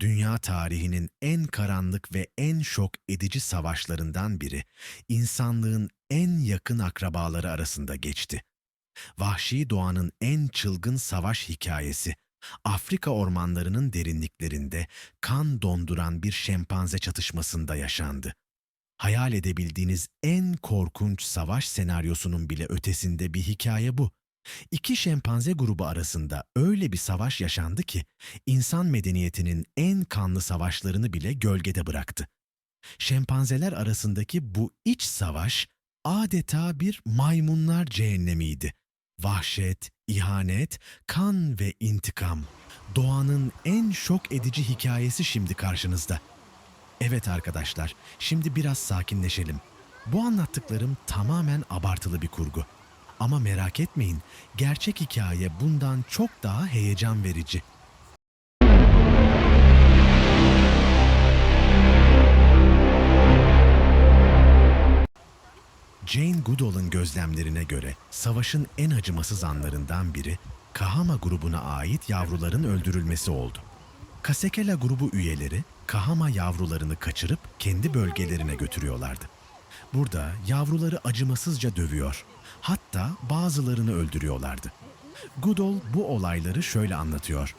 dünya tarihinin en karanlık ve en şok edici savaşlarından biri, insanlığın en yakın akrabaları arasında geçti. Vahşi doğanın en çılgın savaş hikayesi, Afrika ormanlarının derinliklerinde kan donduran bir şempanze çatışmasında yaşandı. Hayal edebildiğiniz en korkunç savaş senaryosunun bile ötesinde bir hikaye bu. İki şempanze grubu arasında öyle bir savaş yaşandı ki insan medeniyetinin en kanlı savaşlarını bile gölgede bıraktı. Şempanzeler arasındaki bu iç savaş adeta bir maymunlar cehennemiydi. Vahşet, ihanet, kan ve intikam. Doğanın en şok edici hikayesi şimdi karşınızda. Evet arkadaşlar, şimdi biraz sakinleşelim. Bu anlattıklarım tamamen abartılı bir kurgu. Ama merak etmeyin, gerçek hikaye bundan çok daha heyecan verici. Jane Goodall'ın gözlemlerine göre savaşın en acımasız anlarından biri Kahama grubuna ait yavruların öldürülmesi oldu. Kasekela grubu üyeleri Kahama yavrularını kaçırıp kendi bölgelerine götürüyorlardı. Burada yavruları acımasızca dövüyor. Hatta bazılarını öldürüyorlardı. Goodall bu olayları şöyle anlatıyor.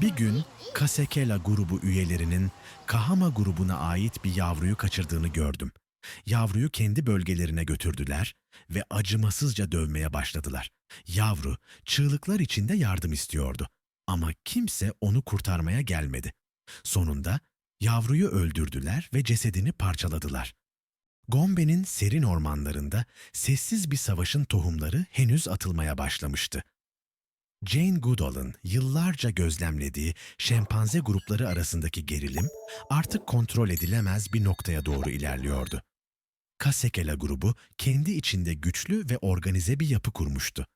Bir gün Kasekela grubu üyelerinin Kahama grubuna ait bir yavruyu kaçırdığını gördüm. Yavruyu kendi bölgelerine götürdüler ve acımasızca dövmeye başladılar. Yavru çığlıklar içinde yardım istiyordu ama kimse onu kurtarmaya gelmedi. Sonunda yavruyu öldürdüler ve cesedini parçaladılar. Gombe'nin serin ormanlarında sessiz bir savaşın tohumları henüz atılmaya başlamıştı. Jane Goodall'ın yıllarca gözlemlediği şempanze grupları arasındaki gerilim artık kontrol edilemez bir noktaya doğru ilerliyordu. Kasekela grubu kendi içinde güçlü ve organize bir yapı kurmuştu.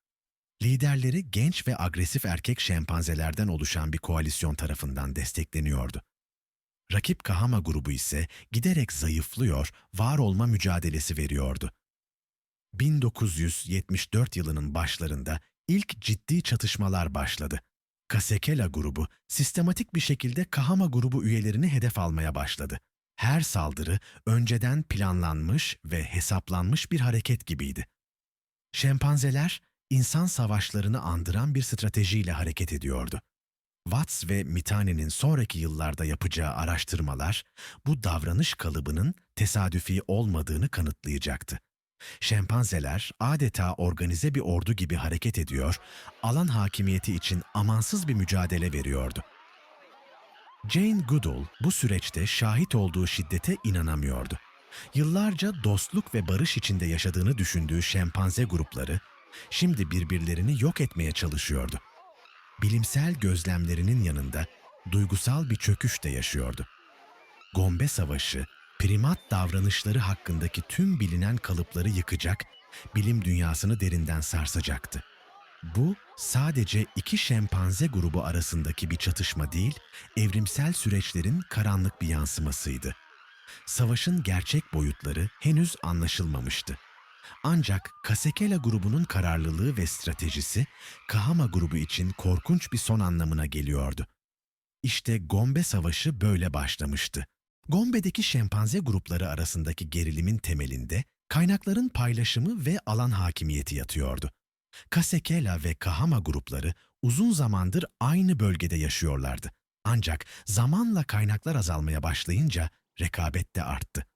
Liderleri genç ve agresif erkek şempanzelerden oluşan bir koalisyon tarafından destekleniyordu. Rakip Kahama grubu ise giderek zayıflıyor, var olma mücadelesi veriyordu. 1974 yılının başlarında ilk ciddi çatışmalar başladı. Kasekela grubu sistematik bir şekilde Kahama grubu üyelerini hedef almaya başladı. Her saldırı önceden planlanmış ve hesaplanmış bir hareket gibiydi. Şempanzeler insan savaşlarını andıran bir stratejiyle hareket ediyordu. Watts ve Mitani'nin sonraki yıllarda yapacağı araştırmalar bu davranış kalıbının tesadüfi olmadığını kanıtlayacaktı. Şempanzeler adeta organize bir ordu gibi hareket ediyor, alan hakimiyeti için amansız bir mücadele veriyordu. Jane Goodall bu süreçte şahit olduğu şiddete inanamıyordu. Yıllarca dostluk ve barış içinde yaşadığını düşündüğü şempanze grupları şimdi birbirlerini yok etmeye çalışıyordu. Bilimsel gözlemlerinin yanında duygusal bir çöküş de yaşıyordu. Gombe Savaşı, primat davranışları hakkındaki tüm bilinen kalıpları yıkacak, bilim dünyasını derinden sarsacaktı. Bu sadece iki şempanze grubu arasındaki bir çatışma değil, evrimsel süreçlerin karanlık bir yansımasıydı. Savaşın gerçek boyutları henüz anlaşılmamıştı. Ancak Kasekela grubunun kararlılığı ve stratejisi Kahama grubu için korkunç bir son anlamına geliyordu. İşte Gombe Savaşı böyle başlamıştı. Gombe'deki şempanze grupları arasındaki gerilimin temelinde kaynakların paylaşımı ve alan hakimiyeti yatıyordu. Kasekela ve Kahama grupları uzun zamandır aynı bölgede yaşıyorlardı. Ancak zamanla kaynaklar azalmaya başlayınca rekabet de arttı.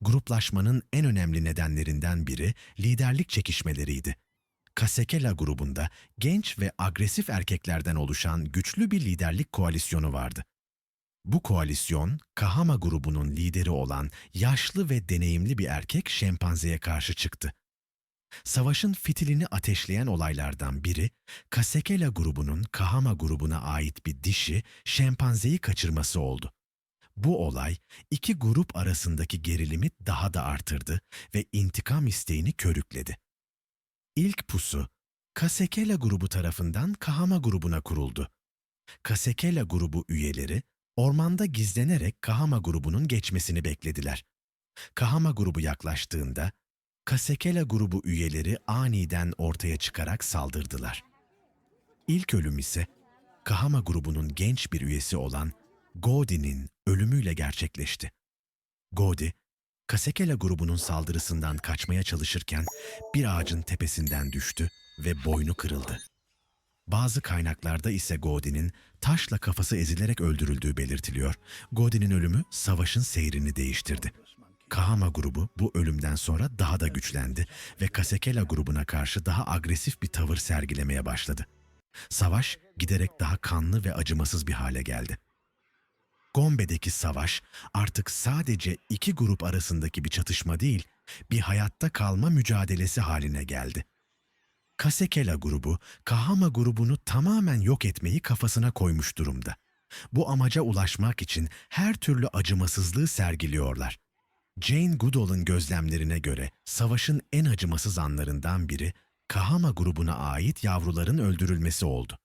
Gruplaşmanın en önemli nedenlerinden biri liderlik çekişmeleriydi. Kasekela grubunda genç ve agresif erkeklerden oluşan güçlü bir liderlik koalisyonu vardı. Bu koalisyon, Kahama grubunun lideri olan yaşlı ve deneyimli bir erkek şempanzeye karşı çıktı. Savaşın fitilini ateşleyen olaylardan biri, Kasekela grubunun Kahama grubuna ait bir dişi şempanzeyi kaçırması oldu. Bu olay iki grup arasındaki gerilimi daha da artırdı ve intikam isteğini körükledi. İlk pusu, Kasekela grubu tarafından Kahama grubuna kuruldu. Kasekela grubu üyeleri ormanda gizlenerek Kahama grubunun geçmesini beklediler. Kahama grubu yaklaştığında Kasekela grubu üyeleri aniden ortaya çıkarak saldırdılar. İlk ölüm ise Kahama grubunun genç bir üyesi olan Godi'nin ölümüyle gerçekleşti. Godi, Kasekela grubunun saldırısından kaçmaya çalışırken bir ağacın tepesinden düştü ve boynu kırıldı. Bazı kaynaklarda ise Godi'nin taşla kafası ezilerek öldürüldüğü belirtiliyor. Godi'nin ölümü savaşın seyrini değiştirdi. Kahama grubu bu ölümden sonra daha da güçlendi ve Kasekela grubuna karşı daha agresif bir tavır sergilemeye başladı. Savaş giderek daha kanlı ve acımasız bir hale geldi. Gombe'deki savaş artık sadece iki grup arasındaki bir çatışma değil, bir hayatta kalma mücadelesi haline geldi. Kasekela grubu, Kahama grubunu tamamen yok etmeyi kafasına koymuş durumda. Bu amaca ulaşmak için her türlü acımasızlığı sergiliyorlar. Jane Goodall'ın gözlemlerine göre savaşın en acımasız anlarından biri Kahama grubuna ait yavruların öldürülmesi oldu.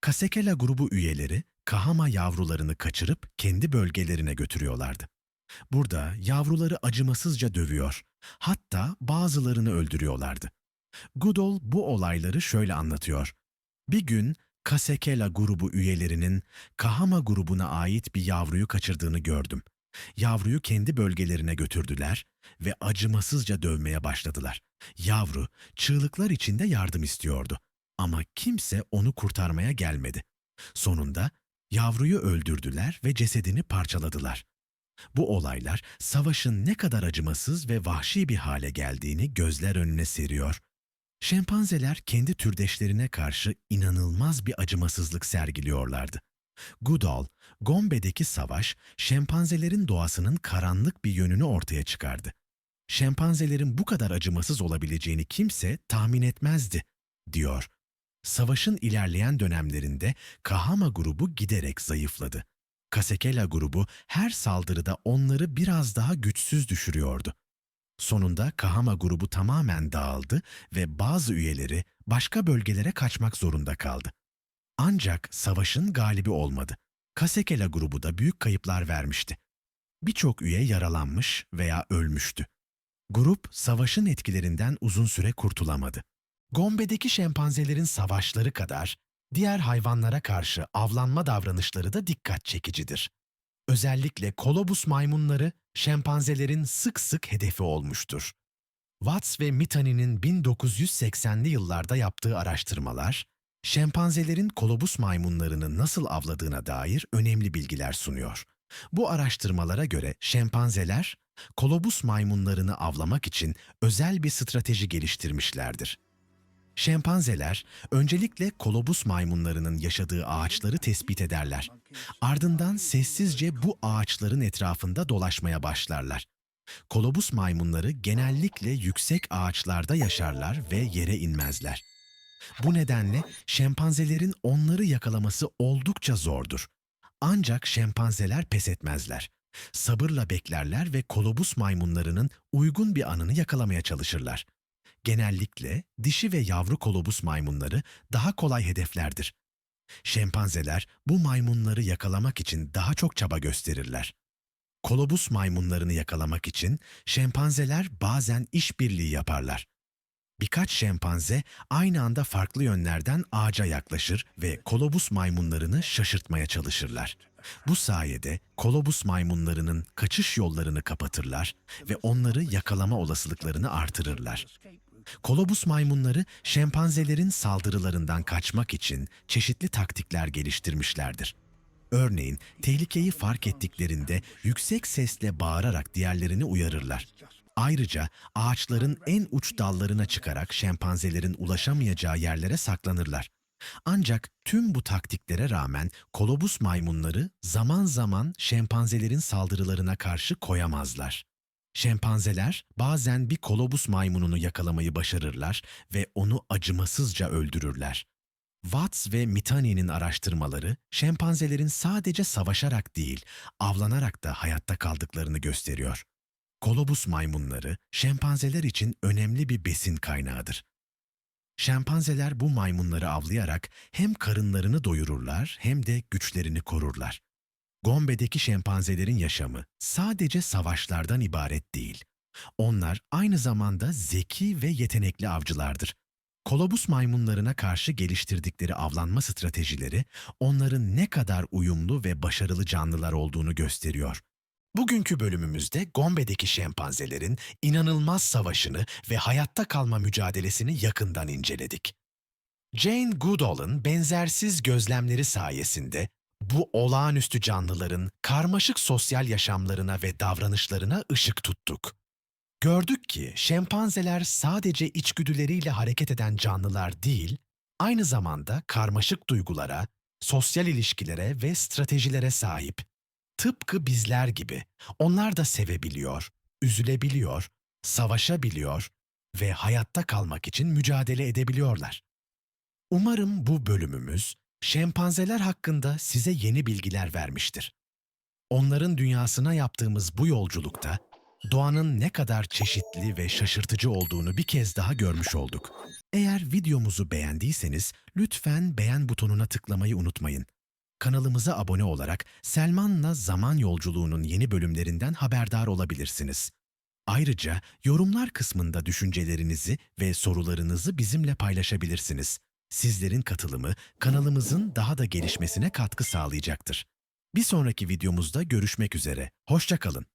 Kasekela grubu üyeleri Kahama yavrularını kaçırıp kendi bölgelerine götürüyorlardı. Burada yavruları acımasızca dövüyor, hatta bazılarını öldürüyorlardı. Goodall bu olayları şöyle anlatıyor. Bir gün Kasekela grubu üyelerinin Kahama grubuna ait bir yavruyu kaçırdığını gördüm. Yavruyu kendi bölgelerine götürdüler ve acımasızca dövmeye başladılar. Yavru çığlıklar içinde yardım istiyordu ama kimse onu kurtarmaya gelmedi. Sonunda yavruyu öldürdüler ve cesedini parçaladılar. Bu olaylar savaşın ne kadar acımasız ve vahşi bir hale geldiğini gözler önüne seriyor. Şempanzeler kendi türdeşlerine karşı inanılmaz bir acımasızlık sergiliyorlardı. Goodall, Gombe'deki savaş, şempanzelerin doğasının karanlık bir yönünü ortaya çıkardı. Şempanzelerin bu kadar acımasız olabileceğini kimse tahmin etmezdi, diyor. Savaşın ilerleyen dönemlerinde Kahama grubu giderek zayıfladı. Kasekela grubu her saldırıda onları biraz daha güçsüz düşürüyordu. Sonunda Kahama grubu tamamen dağıldı ve bazı üyeleri başka bölgelere kaçmak zorunda kaldı. Ancak savaşın galibi olmadı. Kasekela grubu da büyük kayıplar vermişti. Birçok üye yaralanmış veya ölmüştü. Grup savaşın etkilerinden uzun süre kurtulamadı. Gombe'deki şempanzelerin savaşları kadar diğer hayvanlara karşı avlanma davranışları da dikkat çekicidir. Özellikle kolobus maymunları şempanzelerin sık sık hedefi olmuştur. Watts ve Mitani'nin 1980'li yıllarda yaptığı araştırmalar, şempanzelerin kolobus maymunlarını nasıl avladığına dair önemli bilgiler sunuyor. Bu araştırmalara göre şempanzeler, kolobus maymunlarını avlamak için özel bir strateji geliştirmişlerdir. Şempanzeler öncelikle kolobus maymunlarının yaşadığı ağaçları tespit ederler. Ardından sessizce bu ağaçların etrafında dolaşmaya başlarlar. Kolobus maymunları genellikle yüksek ağaçlarda yaşarlar ve yere inmezler. Bu nedenle şempanzelerin onları yakalaması oldukça zordur. Ancak şempanzeler pes etmezler. Sabırla beklerler ve kolobus maymunlarının uygun bir anını yakalamaya çalışırlar. Genellikle dişi ve yavru kolobus maymunları daha kolay hedeflerdir. Şempanzeler bu maymunları yakalamak için daha çok çaba gösterirler. Kolobus maymunlarını yakalamak için şempanzeler bazen işbirliği yaparlar. Birkaç şempanze aynı anda farklı yönlerden ağaca yaklaşır ve kolobus maymunlarını şaşırtmaya çalışırlar. Bu sayede kolobus maymunlarının kaçış yollarını kapatırlar ve onları yakalama olasılıklarını artırırlar. Kolobus maymunları şempanzelerin saldırılarından kaçmak için çeşitli taktikler geliştirmişlerdir. Örneğin tehlikeyi fark ettiklerinde yüksek sesle bağırarak diğerlerini uyarırlar. Ayrıca ağaçların en uç dallarına çıkarak şempanzelerin ulaşamayacağı yerlere saklanırlar. Ancak tüm bu taktiklere rağmen kolobus maymunları zaman zaman şempanzelerin saldırılarına karşı koyamazlar. Şempanzeler bazen bir kolobus maymununu yakalamayı başarırlar ve onu acımasızca öldürürler. Watts ve Mitani'nin araştırmaları şempanzelerin sadece savaşarak değil, avlanarak da hayatta kaldıklarını gösteriyor. Kolobus maymunları şempanzeler için önemli bir besin kaynağıdır. Şempanzeler bu maymunları avlayarak hem karınlarını doyururlar hem de güçlerini korurlar. Gombe'deki şempanzelerin yaşamı sadece savaşlardan ibaret değil. Onlar aynı zamanda zeki ve yetenekli avcılardır. kolobus maymunlarına karşı geliştirdikleri avlanma stratejileri onların ne kadar uyumlu ve başarılı canlılar olduğunu gösteriyor. Bugünkü bölümümüzde Gombe'deki şempanzelerin inanılmaz savaşını ve hayatta kalma mücadelesini yakından inceledik. Jane Goodall'ın benzersiz gözlemleri sayesinde bu olağanüstü canlıların karmaşık sosyal yaşamlarına ve davranışlarına ışık tuttuk. Gördük ki şempanzeler sadece içgüdüleriyle hareket eden canlılar değil, aynı zamanda karmaşık duygulara, sosyal ilişkilere ve stratejilere sahip. Tıpkı bizler gibi onlar da sevebiliyor, üzülebiliyor, savaşabiliyor ve hayatta kalmak için mücadele edebiliyorlar. Umarım bu bölümümüz şempanzeler hakkında size yeni bilgiler vermiştir. Onların dünyasına yaptığımız bu yolculukta doğanın ne kadar çeşitli ve şaşırtıcı olduğunu bir kez daha görmüş olduk. Eğer videomuzu beğendiyseniz lütfen beğen butonuna tıklamayı unutmayın. Kanalımıza abone olarak Selman'la zaman yolculuğunun yeni bölümlerinden haberdar olabilirsiniz. Ayrıca yorumlar kısmında düşüncelerinizi ve sorularınızı bizimle paylaşabilirsiniz. Sizlerin katılımı kanalımızın daha da gelişmesine katkı sağlayacaktır. Bir sonraki videomuzda görüşmek üzere. Hoşça kalın.